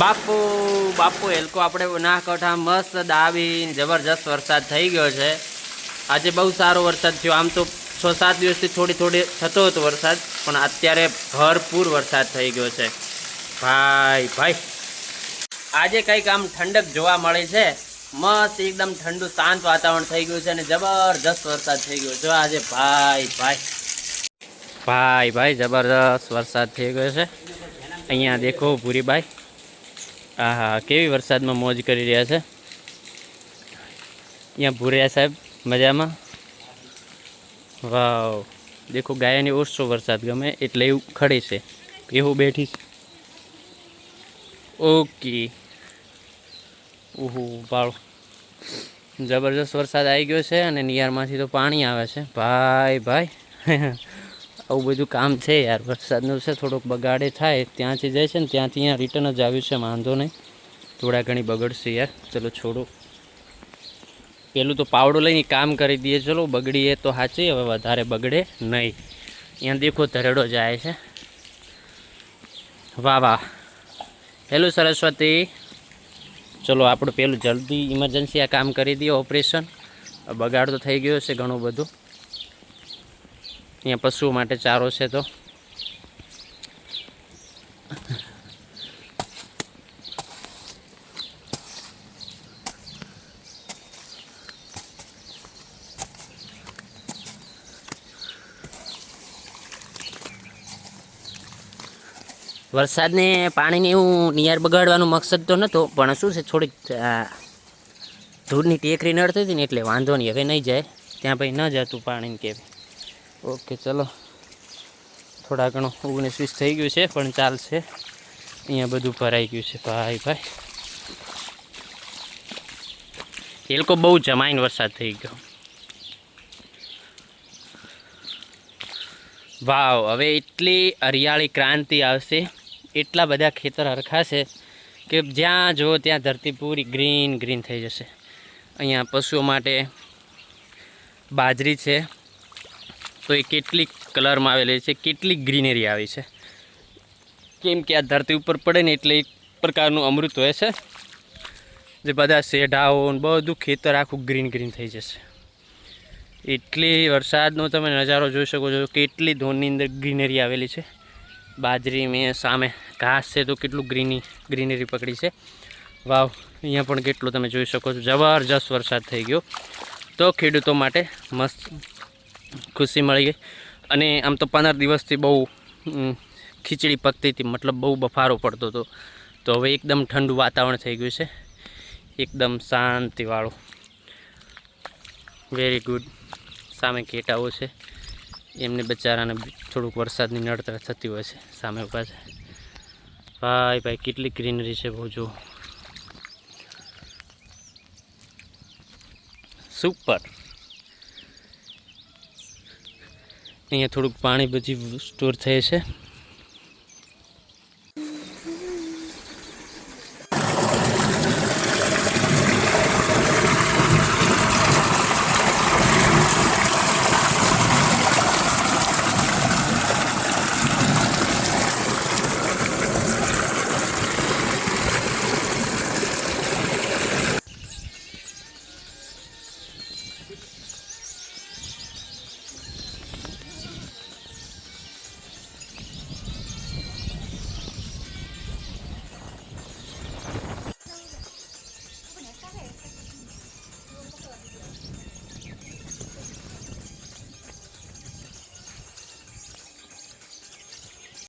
બાપુ બાપુ, એલકો આપણે બનાસકાંઠા મસ્ત દાવી જબરજસ્ત વરસાદ થઈ ગયો છે. આજે બહુ સારો વરસાદ થયો. આમ તો છ સાત દિવસથી થોડી થોડી થતો હતો વરસાદ, પણ અત્યારે ભરપૂર વરસાદ થઈ ગયો છે. ભાઈ ભાઈ. આજે કંઈક આમ ઠંડક જોવા મળે છે. મસ્ત એકદમ ઠંડુ, શાંત વાતાવરણ થઈ ગયું છે અને જબરજસ્ત વરસાદ થઈ ગયો જો આજે ભાઈ ભાઈ. ભાઈ ભાઈ, જબરજસ્ત વરસાદ થઈ ગયો છે. અહીંયા દેખો ભૂરીભાઈ હા હા કેવી વરસાદમાં મોજ કરી રહ્યા છે? અહીંયા ભૂરિયા સાહેબ, મજામાં? વાવ, દેખો ગાયને ઓછો વરસાદ ગમે એટલે એવું ખડે છે. એવું બેઠી ઓકે. ઓહો ભાળો જબરજસ્ત વરસાદ આવી ગયો છે અને નિયારમાંથી તો પાણી આવે છે. ભાઈ ભાઈ. આવું બધું કામ છે યાર. વરસાદનું છે થોડોક બગાડે થાય, ત્યાંથી જાય છે ને ત્યાંથી અહીંયા રિટર્ન જ આવ્યું છે, વાંધો નહીં. થોડા ઘણી બગડશે યાર. ચલો છોડો. પેલું તો પાવડો લઈને કામ કરી દઈએ. ચલો, બગડીએ તો સાચી હવે વધારે બગડે નહીં. અહીંયા દેખો ધરેડો જાય છે. વાહ વાહ. હેલો સરસ્વતી. ચલો, આપણું પેલું જલ્દી ઇમરજન્સી આ કામ કરી દઈએ, ઓપરેશન. બગાડ તો થઈ ગયો છે ઘણું બધું. અહીંયા પશુઓ માટે ચારો છે તો. વરસાદને પાણીને એવું નિયાર બગાડવાનો મકસદ તો નહોતો પણ શું છે, થોડીક ધૂળની ટેકરી નડતી હતી ને એટલે વાંધો નહીં, હવે નહીં જાય. ત્યાં ભાઈ ન જતું પાણીને કે. ઓકે, ચલો. થોડા ઘણું ઓગણીસ વીસ થઈ ગયું છે, પણ ચાલશે. અહીંયા બધું ભરાઈ ગયું છે. ભાઈ ભાઈ. એ લોકો બહુ જમાઈને વરસાદ થઈ ગયો. વાવ, હવે એટલી હરિયાળી ક્રાંતિ આવશે. એટલા બધા ખેતર હરખાશે કે જ્યાં જુઓ ત્યાં ધરતી પૂરી ગ્રીન ગ્રીન થઈ જશે. અહીંયા પશુઓ માટે બાજરી છે. તો એ કેટલી કલરમાં આવેલી છે કેટલી ગ્રીનરી આવી છે. કેમ કે આ ધરતી ઉપર પડે ને એટલે એક પ્રકારનું અમૃત હોય છે, જે બધા શેઢાઓ બધું ખેતર આખું ગ્રીન ગ્રીન થઈ જશે. એટલી વરસાદનો તમે નજારો જોઈ શકો છો, કેટલી ધોનની અંદર ગ્રીનરી આવેલી છે. બાજરી મેં સામે ઘાસ છે તો કેટલું ગ્રીની, ગ્રીનરી પકડી છે. વાવ, અહીંયા પણ કેટલું તમે જોઈ શકો છો. જબરજસ્ત વરસાદ થઈ ગયો. તો ખેડૂતો માટે મસ્ત ખુશી મળી ગઈ. અને આમ તો પંદર દિવસથી બહુ ખીચડી પકતી હતી, મતલબ બહુ બફારો પડતો હતો. તો હવે એકદમ ઠંડુ વાતાવરણ થઈ ગયું છે. એકદમ શાંતિવાળું. વેરી ગુડ સામે કેટાઓ છે. એમને બચારાને થોડુંક વરસાદની નડતર થતી હોય છે સામે ઊભા છે. ભાઈ ભાઈ, કેટલી ગ્રીનરી છે બહુ જુઓ. સુપર અહીંયા થોડુંક પાણી બધી સ્ટોર થાય છે.